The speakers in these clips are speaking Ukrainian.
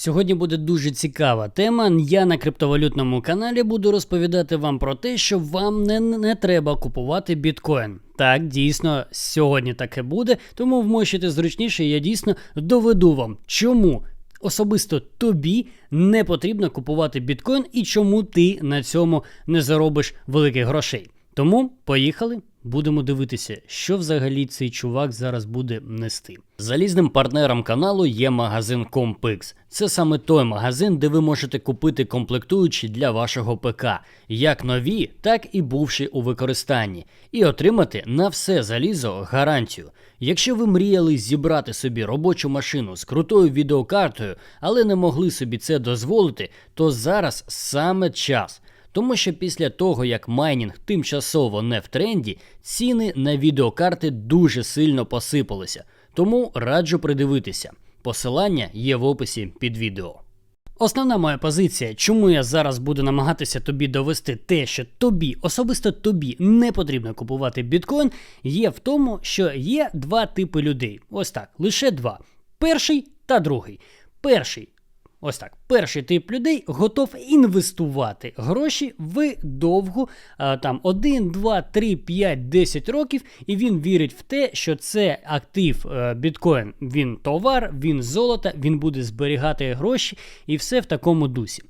Сьогодні буде дуже цікава тема. Я на криптовалютному каналі буду розповідати вам про те, що вам не, не треба купувати біткоін. Так, дійсно, сьогодні таке буде, тому вмощуйте зручніше, я дійсно доведу вам, чому особисто тобі не потрібно купувати біткоін і чому ти на цьому не заробиш великих грошей. Тому поїхали. Будемо дивитися, що взагалі цей чувак зараз буде нести. Залізним партнером каналу є магазин Compix. Це саме той магазин, де ви можете купити комплектуючі для вашого ПК, як нові, так і бувші у використанні, і отримати на все залізо гарантію. Якщо ви мріяли зібрати собі робочу машину з крутою відеокартою, але не могли собі це дозволити, то зараз саме час. Тому що після того, як майнінг тимчасово не в тренді, ціни на відеокарти дуже сильно посипалися. Тому раджу придивитися. Посилання є в описі під відео. Основна моя позиція, чому я зараз буду намагатися тобі довести те, що тобі, особисто тобі, не потрібно купувати біткоін, є в тому, що є два типи людей. Ось так, лише два: перший та другий. Перший Ось так. Перший тип людей готов інвестувати гроші в довгу там 1, 2, 3, 5, 10 років, і він вірить в те, що це актив е, біткоін, він товар, він золото, він буде зберігати гроші і все в такому дусі.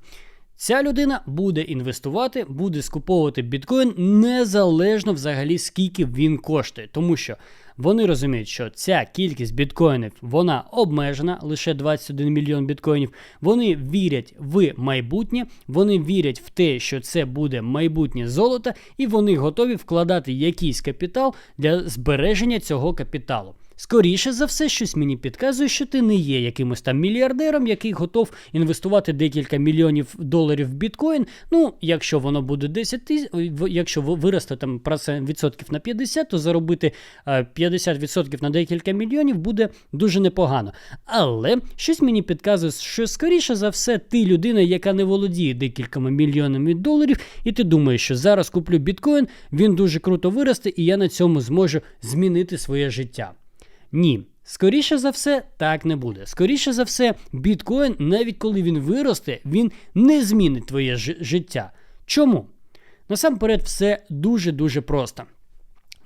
Ця людина буде інвестувати, буде скуповувати біткоін незалежно взагалі скільки він коштує, тому що вони розуміють, що ця кількість біткоїнів вона обмежена, лише 21 мільйон біткоїнів. Вони вірять в майбутнє, вони вірять в те, що це буде майбутнє золото, і вони готові вкладати якийсь капітал для збереження цього капіталу. Скоріше за все, щось мені підказує, що ти не є якимось там мільярдером, який готов інвестувати декілька мільйонів доларів в біткоін. Ну, якщо воно буде 10 тисяч, якщо виросте там відсотків на 50, то заробити 50% на декілька мільйонів буде дуже непогано. Але щось мені підказує, що скоріше за все, ти людина, яка не володіє декількома мільйонами доларів, і ти думаєш, що зараз куплю біткоін, він дуже круто виросте, і я на цьому зможу змінити своє життя. Ні. Скоріше за все, так не буде. Скоріше за все, біткоін, навіть коли він виросте, він не змінить твоє життя. Чому? Насамперед, все дуже-дуже просто.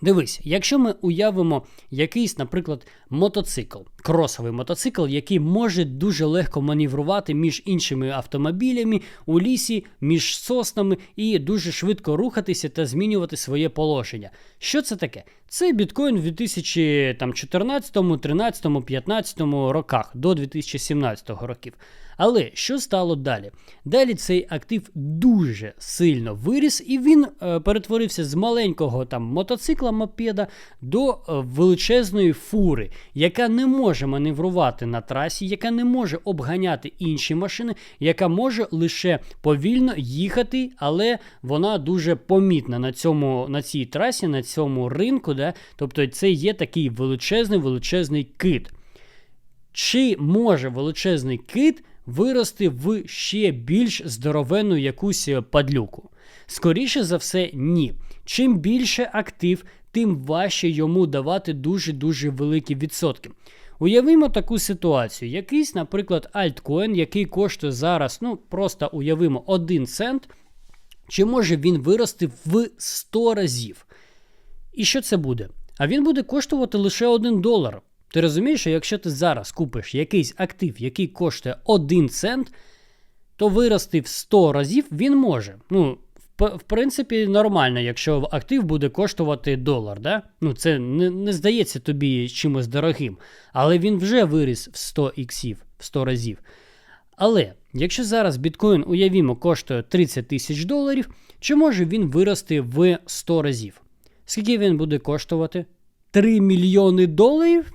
Дивись, якщо ми уявимо якийсь, наприклад, мотоцикл, кросовий мотоцикл, який може дуже легко маневрувати між іншими автомобілями у лісі, між соснами і дуже швидко рухатися та змінювати своє положення. Що це таке? Це біткоін в 2014, 13, 15 роках до 2017 років. Але що стало далі? Далі цей актив дуже сильно виріс, і він е, перетворився з маленького там мотоцикла мопеда до е, величезної фури, яка не може маневрувати на трасі, яка не може обганяти інші машини, яка може лише повільно їхати, але вона дуже помітна на цьому, на цій трасі, на цьому ринку. Да? Тобто це є такий величезний величезний кит. Чи може величезний кит вирости в ще більш здоровенну якусь е, падлюку? Скоріше за все, ні. Чим більше актив, тим важче йому давати дуже-дуже великі відсотки. Уявимо таку ситуацію. Якийсь, наприклад, альткоін, який коштує зараз, ну, просто уявимо 1 цент, чи може він вирости в 100 разів? І що це буде? А він буде коштувати лише 1 долар. Ти розумієш, що якщо ти зараз купиш якийсь актив, який коштує 1 цент, то вирости в 100 разів він може. Ну, в, принципі, нормально, якщо актив буде коштувати долар. Да? Ну, Це не, не здається тобі чимось дорогим. Але він вже виріс в 100 іксів, в 100 разів. Але якщо зараз біткоін, уявімо, коштує 30 тисяч доларів, чи може він вирости в 100 разів? Скільки він буде коштувати? 3 мільйони доларів?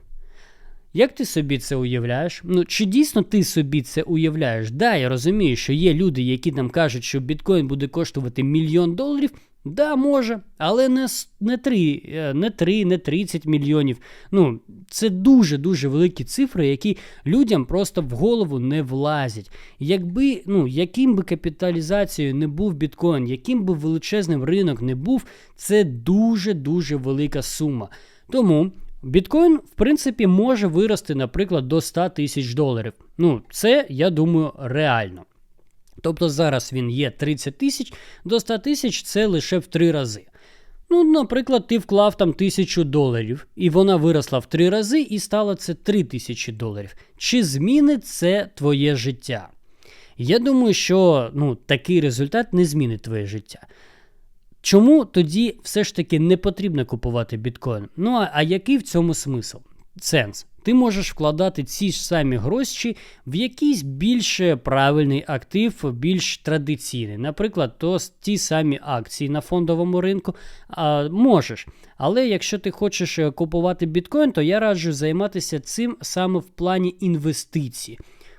Як ти собі це уявляєш? Ну чи дійсно ти собі це уявляєш? Да, я розумію, що є люди, які нам кажуть, що біткоін буде коштувати мільйон доларів. Да, може, але не не 3, е, не 3, не 30 мільйонів. Ну, це дуже-дуже великі цифри, які людям просто в голову не влазять. Якби, ну, яким би капіталізацією не був біткоін, яким би величезним ринок не був, це дуже-дуже велика сума. Тому Біткоін, в принципі, може вирости, наприклад, до 100 тисяч доларів. Ну, це, я думаю, реально. Тобто зараз він є 30 тисяч, до 100 тисяч це лише в 3 рази. Ну, наприклад, ти вклав там тисячу доларів, і вона виросла в три рази і стала це 3 тисячі доларів. Чи змінить це твоє життя? Я думаю, що ну, такий результат не змінить твоє життя. Чому тоді все ж таки не потрібно купувати біткоін? Ну а, а який в цьому смисл? Сенс. Ти можеш вкладати ці ж самі гроші в якийсь більш правильний актив, більш традиційний. Наприклад, то ті самі акції на фондовому ринку а, можеш. Але якщо ти хочеш е, купувати біткоін, то я раджу займатися цим саме в плані інвестицій.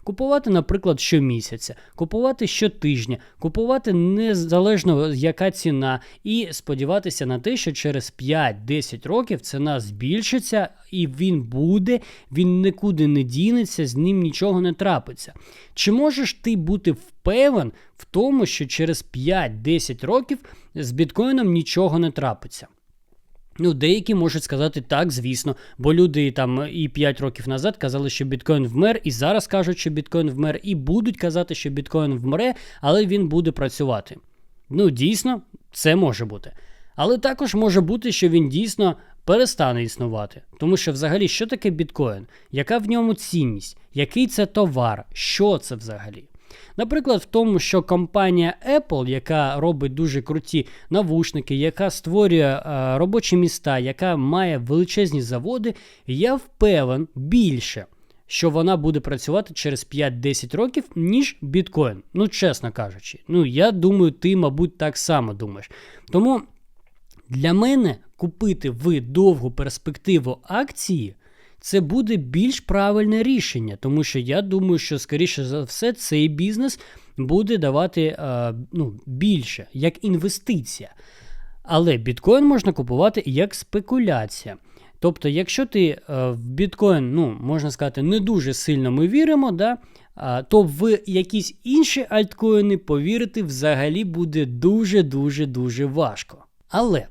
Купувати, наприклад, щомісяця, купувати щотижня, купувати незалежно яка ціна, і сподіватися на те, що через 5-10 років ціна збільшиться, і він буде, він нікуди не дінеться, з ним нічого не трапиться. Чи можеш ти бути впевнен в тому, що через 5-10 років з біткоїном нічого не трапиться? Ну, деякі можуть сказати так, звісно, бо люди там і 5 років назад казали, що біткоін вмер, і зараз кажуть, що біткоін вмер, і будуть казати, що біткоін вмре, але він буде працювати. Ну, дійсно, це може бути. Але також може бути, що він дійсно перестане існувати. Тому що, взагалі, що таке біткоін? Яка в ньому цінність? Який це товар? Що це взагалі? Наприклад, в тому, що компанія Apple, яка робить дуже круті навушники, яка створює е, робочі міста, яка має величезні заводи, я впевнен більше. Що вона буде працювати через 5-10 років, ніж біткоін. Ну, чесно кажучи. Ну, я думаю, ти, мабуть, так само думаєш. Тому для мене купити в довгу перспективу акції це буде більш правильне рішення, тому що я думаю, що, скоріше за все, цей бізнес буде давати е, ну, більше як інвестиція. Але біткоін можна купувати як спекуляція. Тобто, якщо ти е, в біткоін, ну, можна сказати, не дуже сильно ми віримо, да, то в якісь інші альткоїни повірити взагалі буде дуже-дуже дуже важко. Але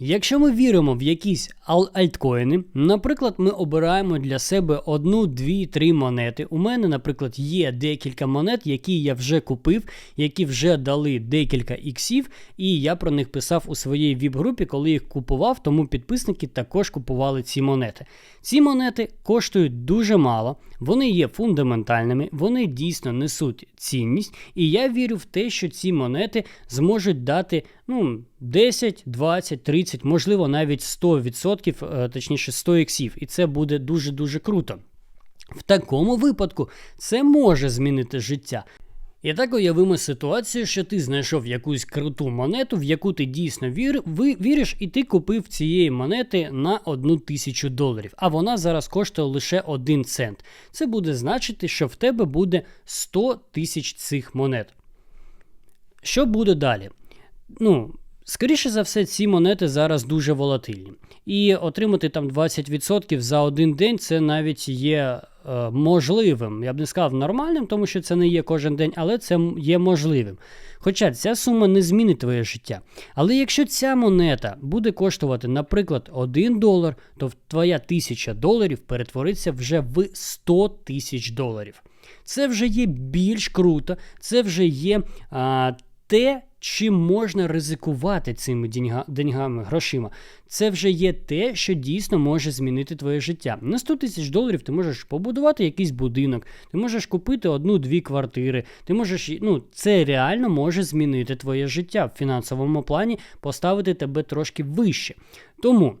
Якщо ми віримо в якісь альткоїни, наприклад, ми обираємо для себе одну, дві, три монети. У мене, наприклад, є декілька монет, які я вже купив, які вже дали декілька іксів, і я про них писав у своїй віп-групі, коли їх купував, тому підписники також купували ці монети. Ці монети коштують дуже мало, вони є фундаментальними, вони дійсно несуть цінність, і я вірю в те, що ці монети зможуть дати ну, 10, 20, 30, можливо, навіть 100%, е, точніше 100 іксів. І це буде дуже-дуже круто. В такому випадку це може змінити життя. І так уявимо ситуацію, що ти знайшов якусь круту монету, в яку ти дійсно вір, ви, віриш, і ти купив цієї монети на одну тисячу доларів, а вона зараз коштує лише один цент. Це буде значити, що в тебе буде 100 тисяч цих монет. Що буде далі? Ну, Скоріше за все, ці монети зараз дуже волатильні. І отримати там 20% за один день це навіть є е, можливим. Я б не сказав нормальним, тому що це не є кожен день, але це є можливим. Хоча ця сума не змінить твоє життя. Але якщо ця монета буде коштувати, наприклад, 1 долар, то твоя 1000 доларів перетвориться вже в 100 тисяч доларів. Це вже є більш круто, це вже є а, те, чим можна ризикувати цими деньгами, грошима. Це вже є те, що дійсно може змінити твоє життя. На 100 тисяч доларів ти можеш побудувати якийсь будинок, ти можеш купити одну-дві квартири. Ти можеш, ну, це реально може змінити твоє життя в фінансовому плані, поставити тебе трошки вище. Тому.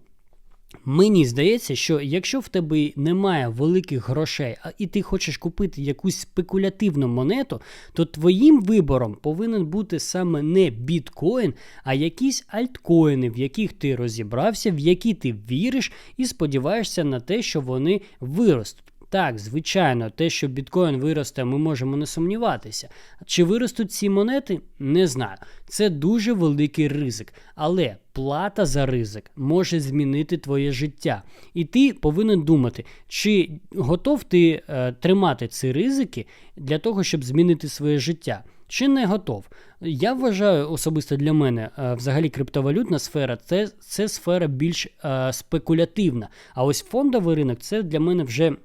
Мені здається, що якщо в тебе немає великих грошей, а і ти хочеш купити якусь спекулятивну монету, то твоїм вибором повинен бути саме не біткоін, а якісь альткоїни, в яких ти розібрався, в які ти віриш і сподіваєшся на те, що вони виростуть. Так, звичайно, те, що біткоін виросте, ми можемо не сумніватися. Чи виростуть ці монети? Не знаю. Це дуже великий ризик. Але плата за ризик може змінити твоє життя. І ти повинен думати, чи готов ти е, тримати ці ризики для того, щоб змінити своє життя. чи не готов? Я вважаю особисто для мене, е, взагалі криптовалютна сфера це, це сфера більш е, спекулятивна. А ось фондовий ринок це для мене вже.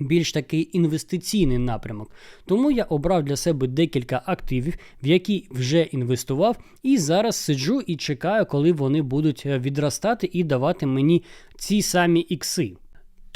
Більш такий інвестиційний напрямок. Тому я обрав для себе декілька активів, в які вже інвестував, і зараз сиджу і чекаю, коли вони будуть е, відростати і давати мені ці самі ікси.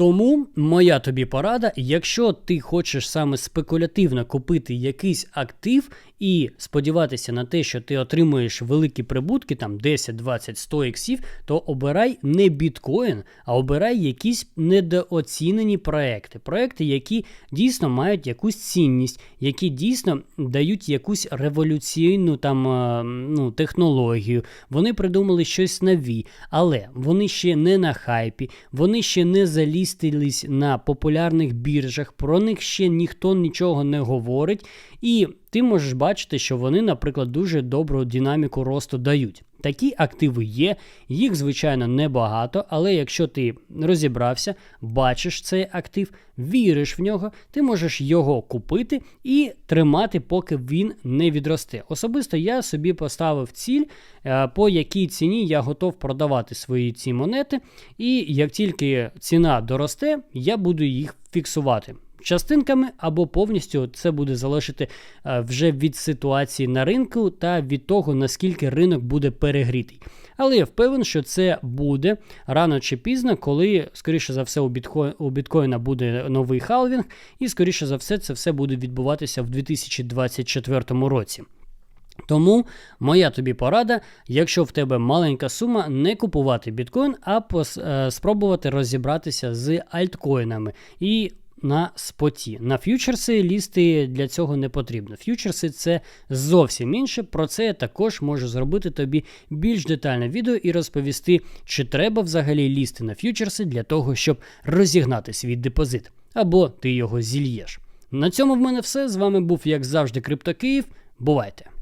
Тому моя тобі порада, якщо ти хочеш саме спекулятивно купити якийсь актив і сподіватися на те, що ти отримуєш великі прибутки, там 10, 20, 100 іксів, то обирай не біткоін, а обирай якісь недооцінені проекти. Проекти, які дійсно мають якусь цінність, які дійсно дають якусь революційну там е, ну, технологію. Вони придумали щось нові, але вони ще не на хайпі, вони ще не залістились на популярних біржах, про них ще ніхто нічого не говорить. І ти можеш бачити, що вони, наприклад, дуже добру динаміку росту дають. Такі активи є, їх, звичайно, небагато, але якщо ти розібрався, бачиш цей актив, віриш в нього, ти можеш його купити і тримати, поки він не відросте. Особисто я собі поставив ціль, е, по якій ціні я готов продавати свої ці монети, і як тільки ціна доросте, я буду їх фіксувати частинками або повністю це буде залежати е, вже від ситуації на ринку та від того, наскільки ринок буде перегрітий. Але я впевнений, що це буде рано чи пізно, коли, скоріше за все, у, біткоін, у біткоїна буде новий халвінг, і, скоріше за все, це все буде відбуватися в 2024 році. Тому моя тобі порада, якщо в тебе маленька сума, не купувати біткоін, а пос, е, спробувати розібратися з альткоїнами. І на споті. На ф'ючерси лізти для цього не потрібно. Ф'ючерси це зовсім інше. Про це я також можу зробити тобі більш детальне відео і розповісти, чи треба взагалі лізти на ф'ючерси для того, щоб розігнати свій депозит. Або ти його зільєш. На цьому в мене все. З вами був, як завжди, Крипто Київ. Бувайте!